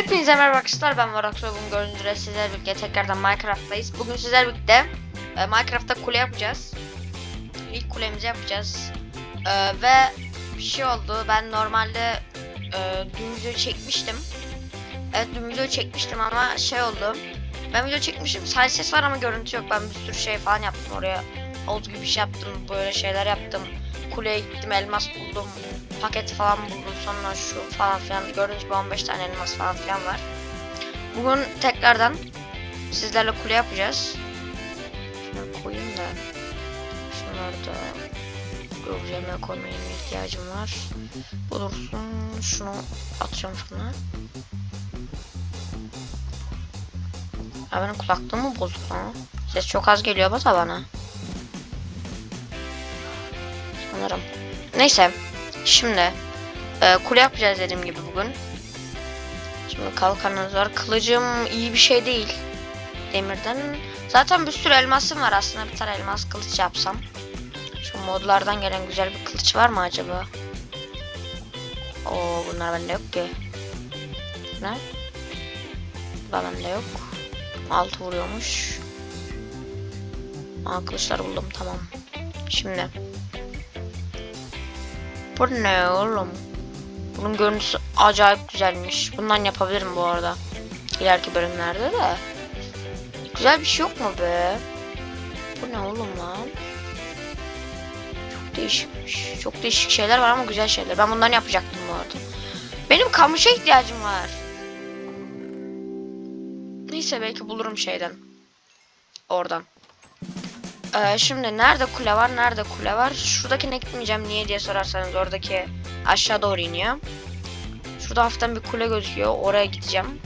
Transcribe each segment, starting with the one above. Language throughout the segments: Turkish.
Hepinize merhaba arkadaşlar ben Varak Bugün gördüğünüz üzere sizlerle birlikte tekrardan Minecraft'tayız. Bugün sizlerle birlikte e, Minecraft'ta kule yapacağız. İlk kulemizi yapacağız. E, ve bir şey oldu. Ben normalde e, dün video çekmiştim. Evet dün video çekmiştim ama şey oldu. Ben video çekmiştim. Sadece ses var ama görüntü yok. Ben bir sürü şey falan yaptım oraya. Havuz gibi bir şey yaptım. Böyle şeyler yaptım. Kuleye gittim. Elmas buldum. Paket falan buldum. Sonra şu falan filan. Gördüğünüz gibi 15 tane elmas falan filan var. Bugün tekrardan sizlerle kule yapacağız. Şunu koyayım da. Şunları da gözleme koymaya ihtiyacım var. Bu dursun. Şunu atacağım şuna. Ya benim kulaklığım mı bozuk lan? Ses çok az geliyor basa bana. Sanırım. Neyse. Şimdi e, kule yapacağız dediğim gibi bugün. Şimdi kalkanımız var. Kılıcım iyi bir şey değil. Demirden. Zaten bir sürü elmasım var aslında. Bir tane elmas kılıç yapsam. Şu modlardan gelen güzel bir kılıç var mı acaba? Oo bunlar bende yok ki. Ne? Bu bende yok. Altı vuruyormuş. Aa kılıçlar buldum tamam. Şimdi. Bu ne oğlum? Bunun görüntüsü acayip güzelmiş. Bundan yapabilirim bu arada. İleriki bölümlerde de. Güzel bir şey yok mu be? Bu ne oğlum lan? Çok değişikmiş. Çok değişik şeyler var ama güzel şeyler. Ben bundan yapacaktım bu arada. Benim kamışa ihtiyacım var. Neyse belki bulurum şeyden. Oradan. Ee, şimdi nerede kule var? Nerede kule var? Şuradakine gitmeyeceğim. Niye diye sorarsanız oradaki aşağı doğru iniyor. Şurada hafiften bir kule gözüküyor. Oraya gideceğim.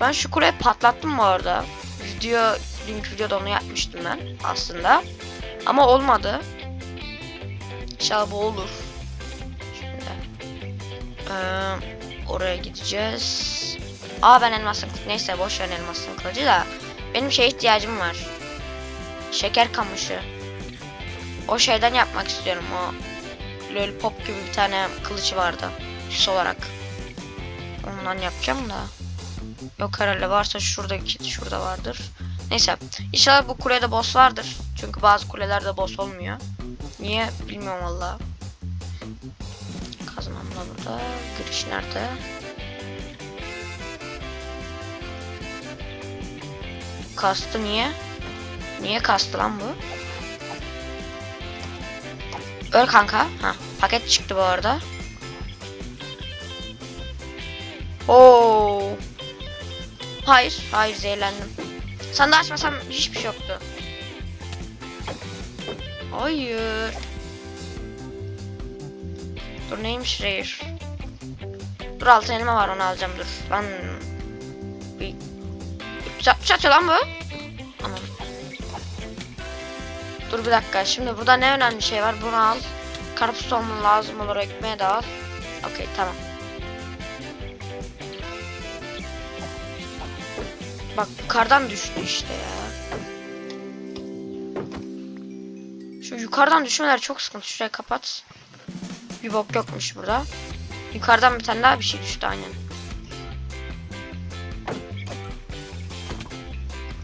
Ben şu kuleyi patlattım bu arada. Video, dünkü videoda onu yapmıştım ben aslında. Ama olmadı. İnşallah bu olur. Şimdi. Ee, oraya gideceğiz. Aa ben elmasın neyse boş ver elmasın kılıcı da. Benim şeye ihtiyacım var. Şeker kamışı. O şeyden yapmak istiyorum. O lollipop gibi bir tane kılıcı vardı. Süs olarak. Ondan yapacağım da. Yok herhalde varsa şuradaki şurada vardır. Neyse. İnşallah bu kulede boss vardır. Çünkü bazı kulelerde boss olmuyor. Niye bilmiyorum valla. Kazmam da burada. Giriş nerede? Kastı niye? Niye kastı lan bu? Öl kanka. Ha, paket çıktı bu arada. Oo. Hayır, hayır zehirlendim. Sandığı açmasam hiçbir şey yoktu. Hayır. Dur neymiş Rare? Dur altın elma var onu alacağım dur. Ben bir 360 atıyor lan bu. Aman. Dur bir dakika. Şimdi burada ne önemli şey var? Bunu al. Karpuz olman lazım olur. Ekmeğe de al. Okey tamam. Bak yukarıdan düştü işte ya. Şu yukarıdan düşmeler çok sıkıntı. Şurayı kapat. Bir bok yokmuş burada. Yukarıdan bir tane daha bir şey düştü aynen.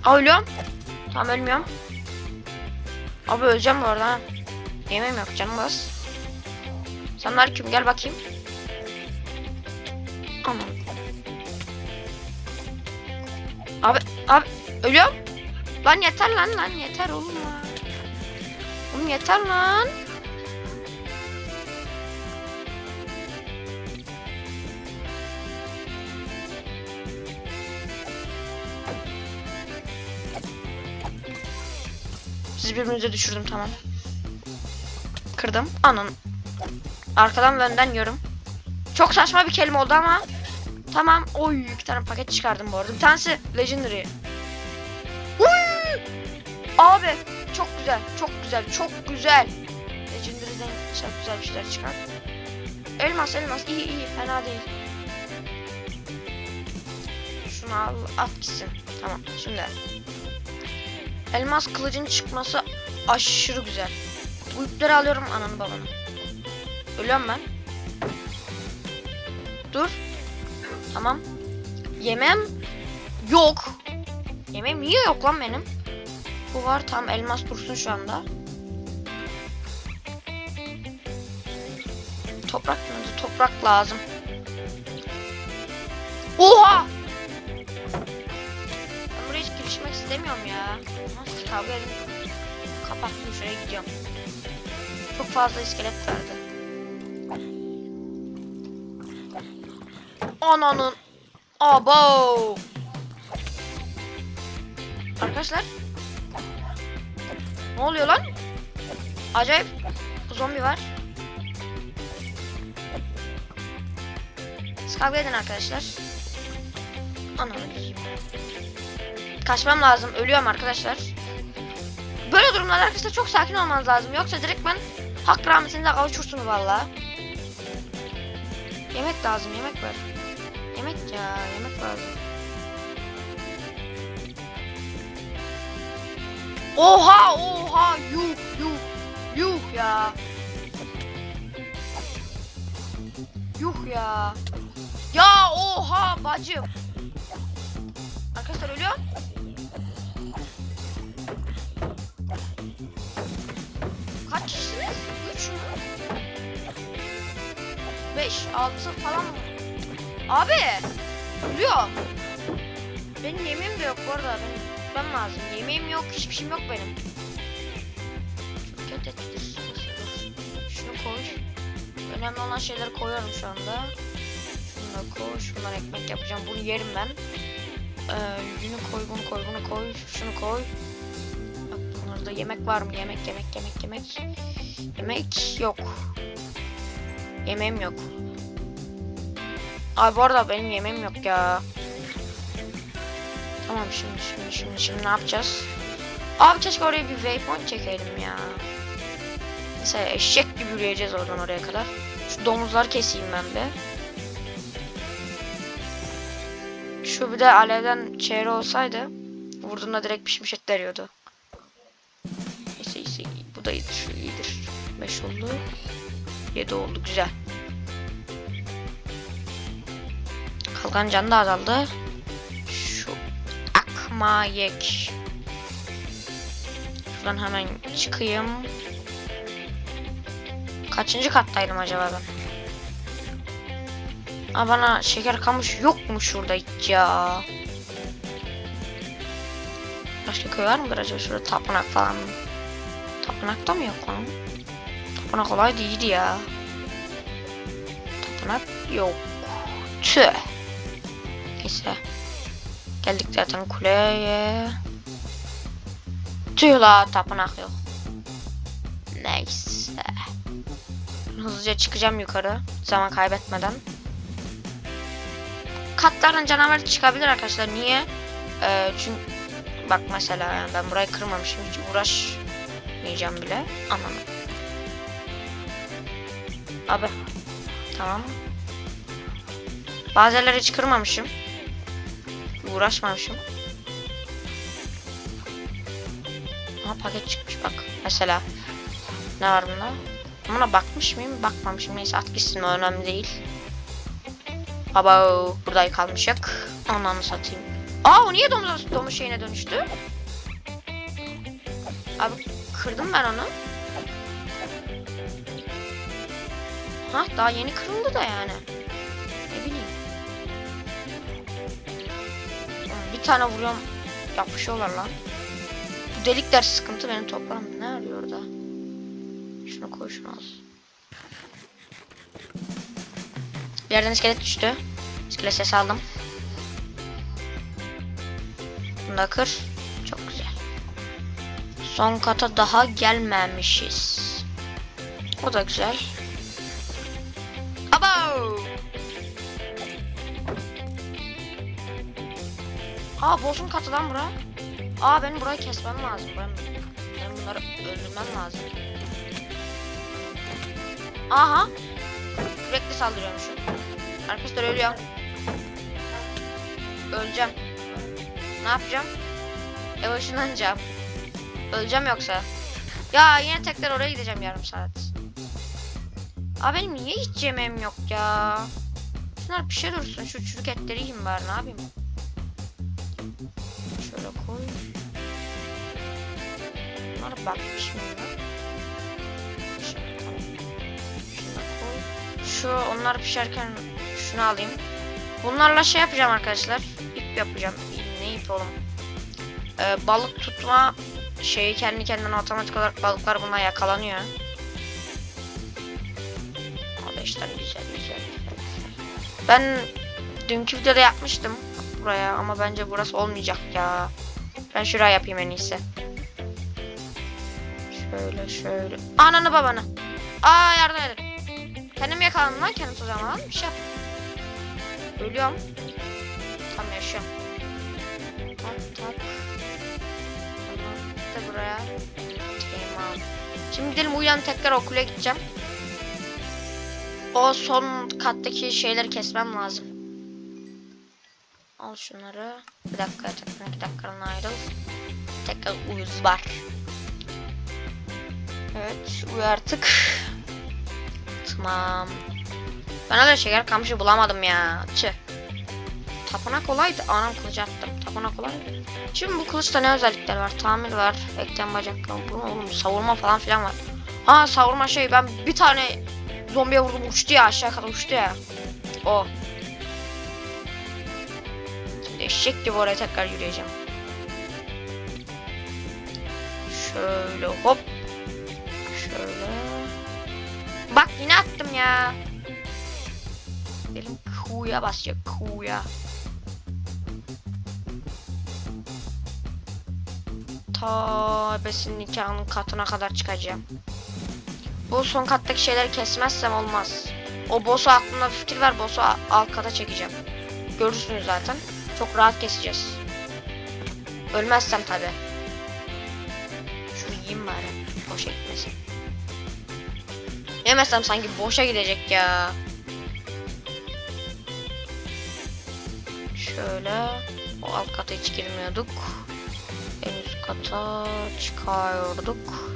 Aa ölüyorum. Tamam ölmüyorum. Abi öleceğim bu arada. ha. Yemeğim yok canım bas. Senler kim gel bakayım. Aman. Abi abi ölüyorum. Lan yeter lan lan yeter oğlum. Oğlum yeter lan. Sizi birbirinize düşürdüm tamam. Kırdım. Anan. Arkadan ve önden yorum. Çok saçma bir kelime oldu ama. Tamam. Oy iki tane paket çıkardım bu arada. Bir tanesi Legendary. Uy! Abi çok güzel. Çok güzel. Çok güzel. Legendary'den çok güzel bir şeyler çıkar. Elmas elmas. iyi iyi. Fena değil. Şunu al. At gitsin. Tamam. Şimdi. Elmas kılıcın çıkması aşırı güzel. Bu ipleri alıyorum ananı babanı. Ölüyorum ben. Dur. Tamam. Yemem yok. Yemeğim niye yok lan benim? Bu var tam elmas dursun şu anda. Toprak nerede? Toprak lazım. Oha! Ben buraya hiç girişmek istemiyorum ya. Kavga edin? Kapattım şuraya gidiyorum. Çok fazla iskelet verdi. Ananın. Abo. Arkadaşlar. Ne oluyor lan? Acayip zombi var. Siz kavga edin arkadaşlar. Ananı. Kaçmam lazım. Ölüyorum arkadaşlar. Böyle durumlarda arkadaşlar çok sakin olmanız lazım. Yoksa direkt ben hak rahmetinize kavuşursunuz valla. Yemek lazım. Yemek ver. Yemek ya. Yemek lazım. Oha oha yuh yuh yuh ya. Yuh ya. Ya oha bacım. Arkadaşlar ölüyor. 5, 6 falan mı? Abi! Ölüyor. Benim yemeğim de yok bu arada. Benim gitmem lazım. Yemeğim yok, hiçbir şeyim yok benim. Şunu koy. Önemli olan şeyleri koyuyorum şu anda. Şunu da koy. Şundan ekmek yapacağım. Bunu yerim ben. Ee, yüzünü koy, bunu koy, bunu koy. Şunu koy. Bak bunlarda yemek var mı? Yemek, yemek, yemek, yemek. Yemek yok. Yemeğim yok. Ay bu arada benim yemeğim yok ya. Tamam şimdi şimdi şimdi şimdi ne yapacağız? Abi keşke oraya bir waypoint çekelim ya. Mesela eşek gibi yürüyeceğiz oradan oraya kadar. Şu domuzları keseyim ben bir. Şu bir de alevden çevre olsaydı vurduğunda direkt pişmiş et veriyordu. Neyse neyse bu da iyidir şu iyidir. 5 oldu. 7 oldu güzel. Kalkan canı da azaldı. Şu akma yek. Şuradan hemen çıkayım. Kaçıncı kattaydım acaba ben? Aa bana şeker kamış yok mu şurada hiç ya? Başka köy var mıdır acaba şurada tapınak falan mı? Tapınakta mı yok lan? Tapınak olay değildi ya. Tapınak yok. Tüh. Neyse. Geldik zaten kuleye. Tüh la tapınak yok. Neyse. Hızlıca çıkacağım yukarı. Zaman kaybetmeden. Katlardan canavar çıkabilir arkadaşlar. Niye? Ee, çünkü bak mesela yani ben burayı kırmamışım. Hiç uğraşmayacağım bile. Anladım. Abi. Tamam. Bazı yerleri hiç kırmamışım. Uğraşmamışım. Aha paket çıkmış bak. Mesela. Ne var bunda? Buna bakmış mıyım? Bakmamışım. Neyse at gitsin önemli değil. Aba burada kalmışık. Ananı satayım. Aa niye domuz, domuz şeyine dönüştü? Abi kırdım ben onu. Ha daha yeni kırıldı da yani. Ne bileyim. Bir tane vuruyorum yapışıyorlar lan. Bu delikler sıkıntı benim toprağım ne arıyor orada? Şunu koy şunu al. Bir yerden iskelet düştü. İskelet ses aldım. Bunu da kır. Çok güzel. Son kata daha gelmemişiz. O da güzel. Aa boss'un katı lan bura. Aa benim burayı kesmem lazım. Ben, ben bunları öldürmem lazım. Aha. Sürekli saldırıyormuşum. Arkadaşlar ölüyor. Öleceğim. Ne yapacağım? Ev ışınlanacağım. Öleceğim yoksa. Ya yine tekrar oraya gideceğim yarım saat. Abi benim niye hiç yemeğim yok ya? Şunlar pişe dursun. Şu çürük etleri yiyeyim bari ne yapayım. Bunlar bakmış. Şu onlar pişerken şunu alayım. Bunlarla şey yapacağım arkadaşlar. İp yapacağım. Ne ip oğlum? Ee, balık tutma şeyi kendi kendine otomatik olarak balıklar buna yakalanıyor. İşte güzel güzel. Ben dünkü videoda yapmıştım buraya ama bence burası olmayacak ya. Ben şuraya yapayım en iyisi. Şöyle şöyle. Ananı babanı. Aa yardım edin. Kendim yakalandım lan kendim tuzağıma lan. Bir şey yap. Ölüyorum. Tam yaşıyorum. Tak tak. Tamam. Bir de buraya. Tamam. Şimdi gidelim uyan tekrar okula gideceğim. O son kattaki şeyleri kesmem lazım. Al şunları. Bir dakika tekrar iki dakikanın ayrıl. Tekrar uyuz var. Evet uyu artık. Tamam. Ben öyle şeker kamışı bulamadım ya. Çı. Tapınak kolaydı. Anam kılıcı attım. Tapınak kolay. Şimdi bu kılıçta ne özellikler var? Tamir var. Eklem bacak. Bu oğlum savurma falan filan var. Ha savurma şey ben bir tane zombiye vurdum uçtu ya aşağı kadar uçtu ya. O. Eşek gibi oraya tekrar yürüyeceğim. Şöyle hop. Şöyle. Bak yine attım ya. Elim Q'ya basacak Q'ya. Ta besin nikahının katına kadar çıkacağım. Bu son kattaki şeyleri kesmezsem olmaz. O boss'u aklımda bir fikir var. Boss'u alt kata çekeceğim. Görürsünüz zaten. Çok rahat keseceğiz. Ölmezsem tabi. Şunu yiyeyim bari. Boşa gitmesin. Yemezsem sanki boşa gidecek ya. Şöyle. O alt kata hiç girmiyorduk. En üst kata çıkıyorduk.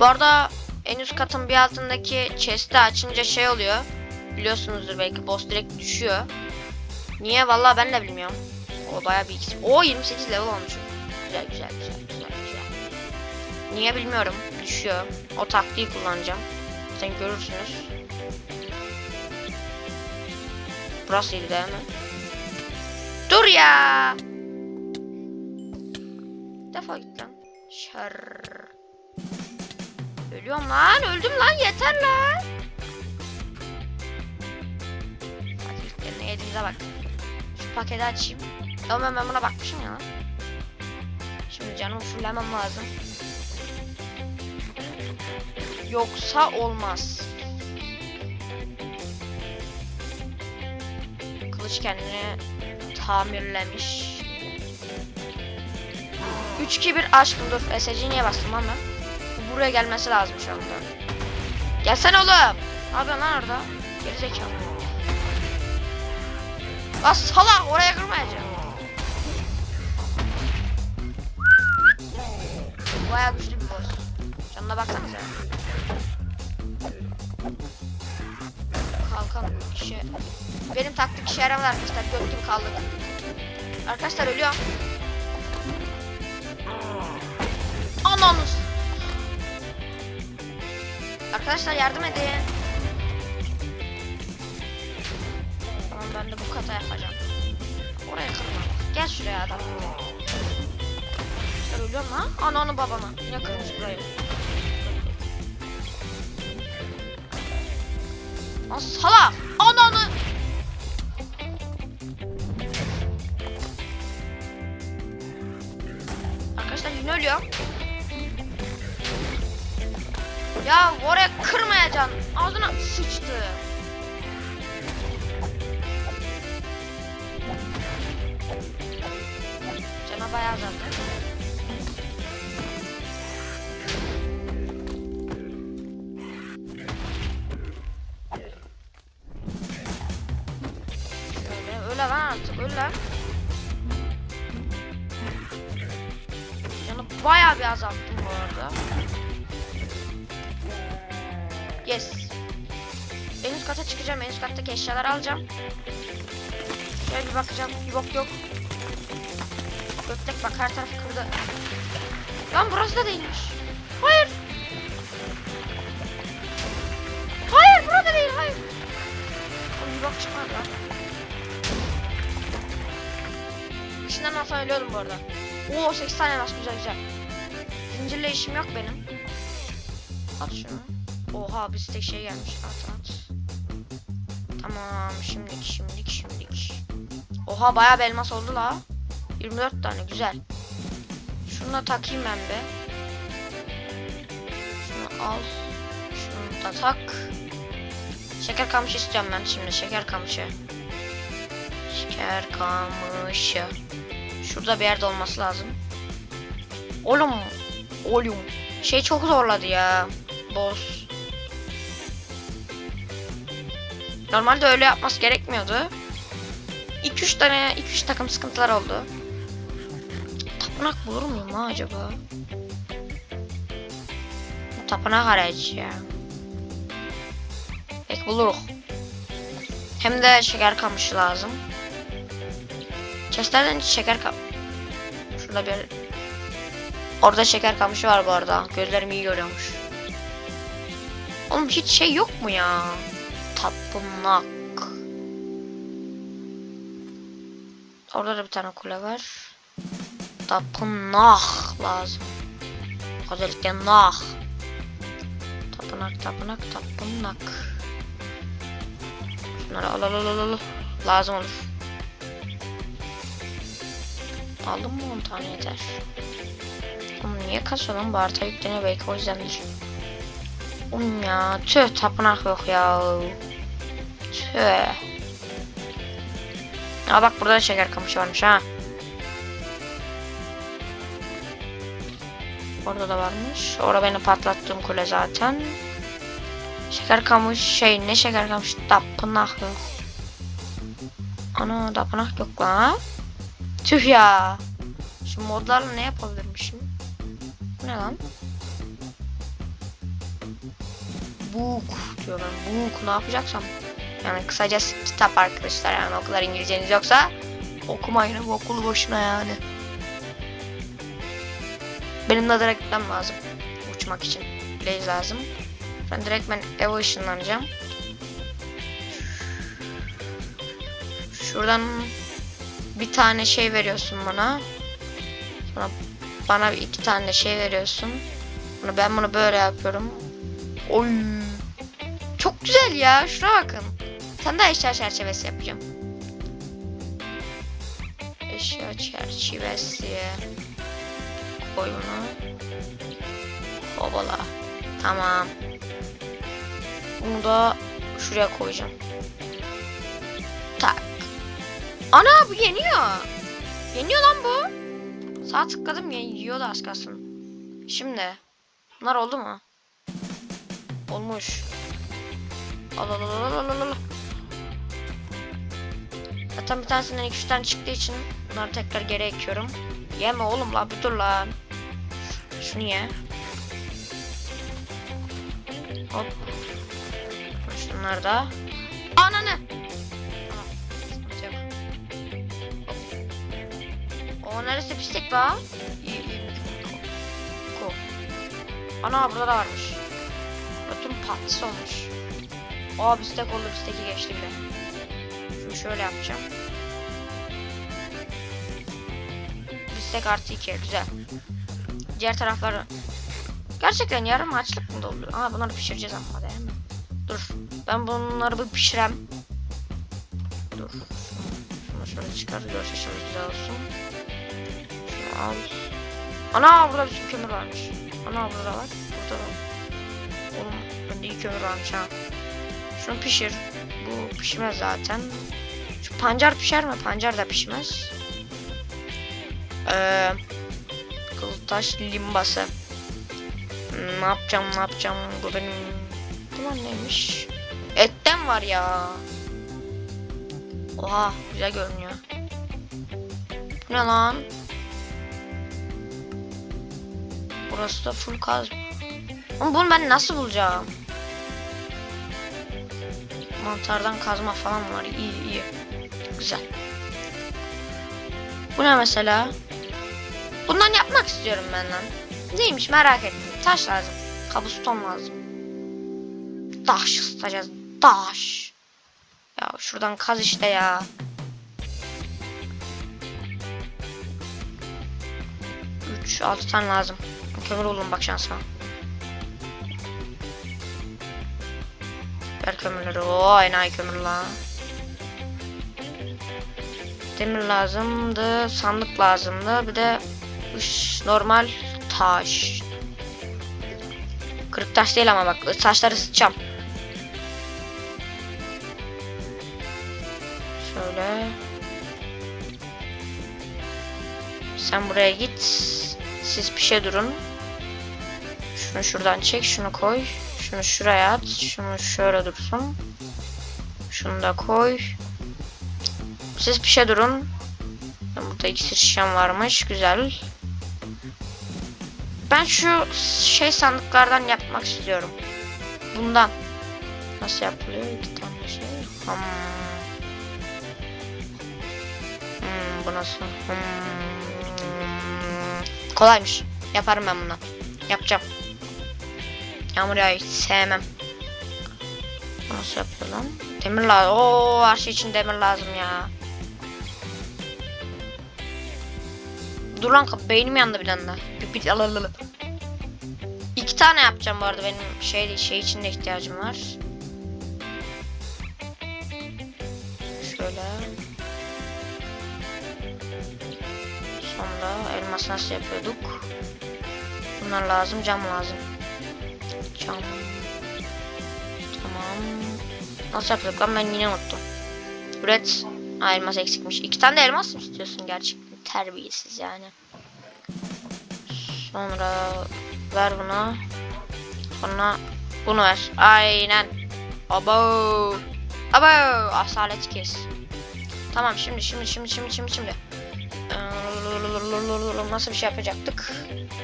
Bu arada en üst katın bir altındaki chest'i açınca şey oluyor. Biliyorsunuzdur belki boss direkt düşüyor. Niye vallahi ben de bilmiyorum. O bayağı bir. O 28 level olmuş. Güzel güzel güzel güzel güzel. Niye bilmiyorum. Düşüyor. O taktiği kullanacağım. Sen görürsünüz. Burasıydı değil mi? Dur ya. Defol git lan. Şer. Ölüyorum lan. Öldüm lan. Yeter lan. Hadi ilk yediğimize bak. Şu paketi açayım. Ama ben buna bakmışım ya. Şimdi canımı fullemem lazım. Yoksa olmaz. Kılıç kendini tamirlemiş. 3 2 1 aşkım dur. SC niye bastım lan? Bu Buraya gelmesi lazım şu anda. Gelsene oğlum. Yapıyorsun lan orada? Geri zekalı. Bas salak oraya kırmayacağım. Bayağı güçlü bir boss. Canına baksanıza. İşe. Benim taktik işe yaramadı arkadaşlar. Göt gibi kaldık. Arkadaşlar ölüyorum. Ananız. Arkadaşlar yardım edin. Tamam ben de bu kata yapacağım. Oraya kırma. Gel şuraya adam. Sen ölüyorum lan. Ananı babanı. Yine kırmış burayı. Lan salak. Ananı. Arkadaşlar yine ölüyor. Ya oraya kırmayacaksın. Ağzına sıçtı. Cana bayağı zaten. Öyle lan artık öyle. Canı bayağı bir azalttım bu arada. Yes. En üst kata çıkacağım. En üst kattaki eşyaları alacağım. Şöyle bir bakacağım. Yok yok. Götlek bak her taraf kırdı. Lan burası da değilmiş. Hayır. Hayır burada değil hayır. Bir bak çıkmadı lan. İçinden alsam ölüyordum bu arada. Oo 8 tane elmas güzel güzel. Zincirle işim yok benim. At şunu. Oha bir tek şey gelmiş. At at. Tamam şimdilik şimdilik şimdilik. Oha bayağı bir elmas oldu la. 24 tane güzel. Şunu da takayım ben be. Şunu al. Şunu da tak. Şeker kamışı istiyorum ben şimdi. Şeker kamışı. Şeker kamışı. Şurada bir yerde olması lazım. Oğlum. Oğlum. Şey çok zorladı ya. Boss. Normalde öyle yapması gerekmiyordu. 2-3 tane 2-3 takım sıkıntılar oldu. Tapınak bulur muyum ha acaba? Tapınak arayıcı ya. Peki buluruz. Hem de şeker kamışı lazım. Chestlerden şeker kam... Şurada bir... Orada şeker kamışı var bu arada. Gözlerim iyi görüyormuş. Oğlum hiç şey yok mu ya? Tapınak. Orada da bir tane kule var. Tapınak lazım. Özellikle nah. Tapınak, tapınak, tapınak. Şunları al al al al. Lazım olur. Aldım mı 10 tane yeter. Oğlum niye kasıyor lan bu harita yükleniyor belki o yüzdendir. Oğlum ya tüh tapınak yok ya. Tüh. Aa bak burada da şeker kamışı varmış ha. Orada da varmış. Orada beni patlattığım kule zaten. Şeker kamış şey ne şeker kamış tapınak yok. Ana tapınak yok lan. Tüh ya. Şu modlarla ne yapabilirmişim? Bu ne lan? Book diyor ben. Book ne yapacaksam. Yani kısacası kitap arkadaşlar yani o kadar İngilizceniz yoksa okumayın okulu boşuna yani. Benim de direkt gitmem lazım. Uçmak için. Blaze lazım. Ben direkt ben eve ışınlanacağım. Şuradan bir tane şey veriyorsun bana. Sonra bana iki tane şey veriyorsun. Bunu ben bunu böyle yapıyorum. Oy. Çok güzel ya. Şuna bakın. Sen de eşya çerçevesi yapacağım. Eşya çerçevesi. Koy bunu. Hobala. Tamam. Bunu da şuraya koyacağım. Ana bu yeniyor. Yeniyor lan bu. Sağ tıkladım ya yiyor da az kalsın. Şimdi. Bunlar oldu mu? Olmuş. Al al al al al al. Zaten bir tanesinden iki üç tane çıktığı için bunları tekrar geri ekiyorum. Yeme oğlum la bir dur lan. Şunu ye. Hop. Şunlar da. Neresi pislik be? Ko. Ana burada da varmış. Bütün patlıs olmuş. Aa bistek oldu bisteki geçti bile. Şunu şöyle yapacağım. Bistek artı 2 güzel. Diğer tarafları Gerçekten yarım açlık mı doluyor? Aa bunları pişireceğiz ama değil mi? Dur. Ben bunları bir pişirem. Dur. Şunu şöyle çıkar. Görsüşümüz güzel olsun. Al. Ana burada bir sürü kömür varmış. Ana burada var. Burada da. Oğlum bende iyi kömür varmış ha. Şunu pişir. Bu pişmez zaten. Şu pancar pişer mi? Pancar da pişmez. Ee, kılıtaş limbası. Hmm, Ne yapacağım ne yapacağım bu benim Bunlar neymiş Etten var ya Oha güzel görünüyor Bu ne lan Burası da full kaz Ama bunu ben nasıl bulacağım Mantardan kazma falan var. İyi iyi. Güzel. Bu ne mesela? Bundan yapmak istiyorum ben lan. Neymiş merak ettim. Taş lazım. Kabuston lazım. Taş ısıtacağız. Taş. Ya şuradan kaz işte ya. Üç, altı tane lazım. Kömür oğlum bak şansıma. Ver kömürleri. Oo enayi kömür la. Demir lazımdı. Sandık lazımdı. Bir de üş, normal taş. Kırık taş değil ama bak taşları ısıtacağım. Şöyle. Sen buraya git. Siz pişe durun. Şunu şuradan çek, şunu koy. Şunu şuraya at. Şunu şöyle dursun. Şunu da koy. Siz pişe durun. Burada iksir şişem varmış. Güzel. Ben şu şey sandıklardan yapmak istiyorum. Bundan. Nasıl yapılıyor? İki tane şey. Hmm. Hmm, bu nasıl? Hmm. Kolaymış. Yaparım ben bunu. Yapacağım. Yağmur yağıyor. hiç Sevmem. Nasıl yapıyor lan? Demir lazım. Oo, her şey için demir lazım ya. Dur lan beynim yandı bir anda. Bir, bir, alalım. İki tane yapacağım bu arada benim şey şey için de ihtiyacım var. Şöyle. Sonra elmas nasıl yapıyorduk? Bunlar lazım, cam lazım. Cam. Tamam. Nasıl yapıyorduk lan ben yine unuttum. Üret. Elmas eksikmiş. İki tane de elmas mı istiyorsun gerçekten? Terbiyesiz yani. Sonra ver buna. Sonra bunu ver. Aynen. Abo. Abo. Asalet kes. Tamam şimdi şimdi şimdi şimdi şimdi şimdi. Ee, Nasıl bir şey yapacaktık?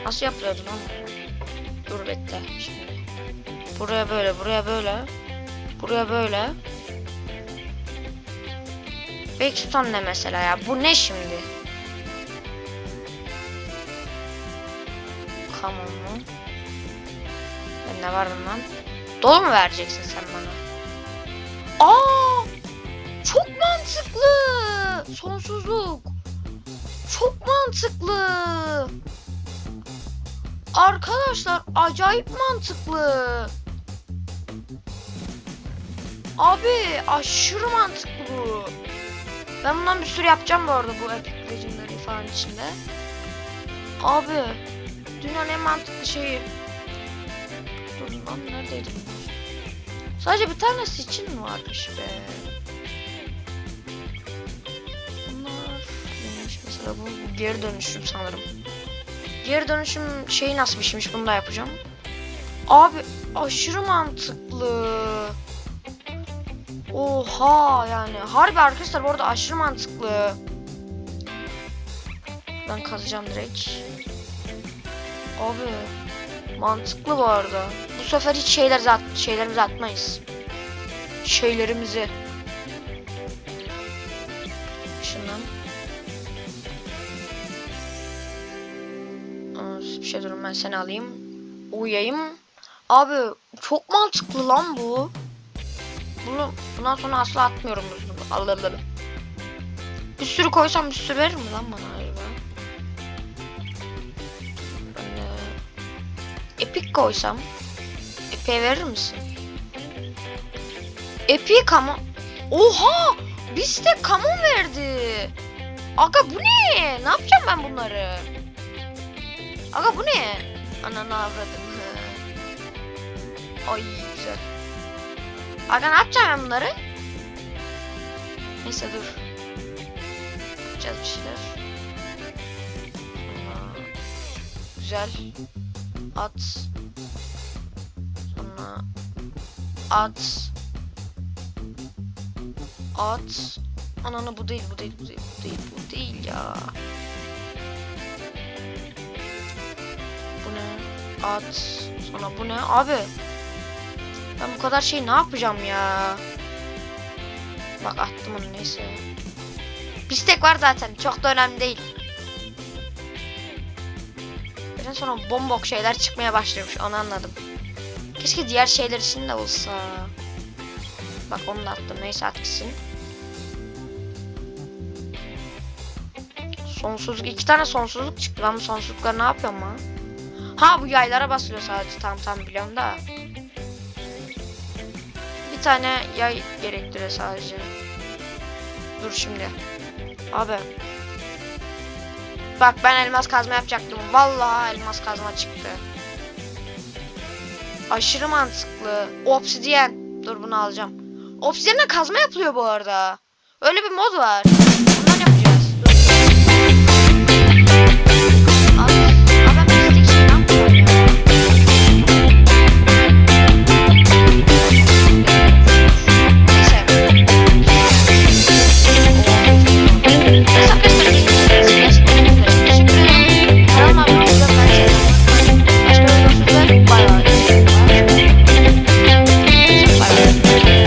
Nasıl yapılıyordu lan? Dur bekle şimdi. Buraya böyle, buraya böyle. Buraya böyle. Backstone ne mesela ya? Bu ne şimdi? Come on mu? Ben ne var bundan? Dolu mu vereceksin sen bana? Aa! Çok mantıklı. Sonsuzluk. Çok mantıklı. Arkadaşlar acayip mantıklı. Abi aşırı mantıklı bu. Ben bundan bir sürü yapacağım bu arada bu epic legendary falan içinde. Abi dünyanın en mantıklı şeyi. Dur lan neredeydi? Sadece bir tanesi için mi varmış be? Bunlar neymiş mesela bu geri dönüşüm sanırım. Geri dönüşüm şeyi nasıl bir şeymiş bunu da yapacağım. Abi aşırı mantıklı. Oha yani. Harbi arkadaşlar bu arada aşırı mantıklı. Ben kazacağım direkt. Abi mantıklı bu arada. Bu sefer hiç şeyler at şeylerimizi atmayız. Şeylerimizi. Şundan. Bir şey durun ben seni alayım. Uyuyayım. Abi çok mantıklı lan bu. Bunu bundan sonra asla atmıyorum bunu. Alalım. Bir sürü koysam bir sürü verir mi lan bana acaba? Böyle Epic koysam Epic'e verir misin? Epic kamu Oha! Biz de kamu verdi. Aga bu ne? Ne yapacağım ben bunları? Aga bu ne? Ananı avradım. Ay güzel. Aga ne yapacağım ben bunları? Neyse dur. Yapacağız bir şeyler. Güzel. At. Sonra... At. At. Ananı bu değil bu değil bu değil bu değil bu değil ya. Bu ne? At. Sonra bu ne? Abi. Ben bu kadar şey ne yapacağım ya? Bak attım onu neyse. Pistek var zaten. Çok da önemli değil. Birden sonra bombok şeyler çıkmaya başlamış. Onu anladım. Keşke diğer şeyler için de olsa. Bak onu da attım. Neyse at gitsin. Sonsuzluk. iki tane sonsuzluk çıktı. Ben bu sonsuzlukları ne yapıyorum ha? Ha bu yaylara basılıyor sadece. Tamam tamam biliyorum da. Bir tane yay gerektiriyor sadece. Dur şimdi. Abi. Bak ben elmas kazma yapacaktım. Vallahi elmas kazma çıktı. Aşırı mantıklı. Obsidiyen. Dur bunu alacağım. Obsidyenle kazma yapılıyor bu arada. Öyle bir mod var.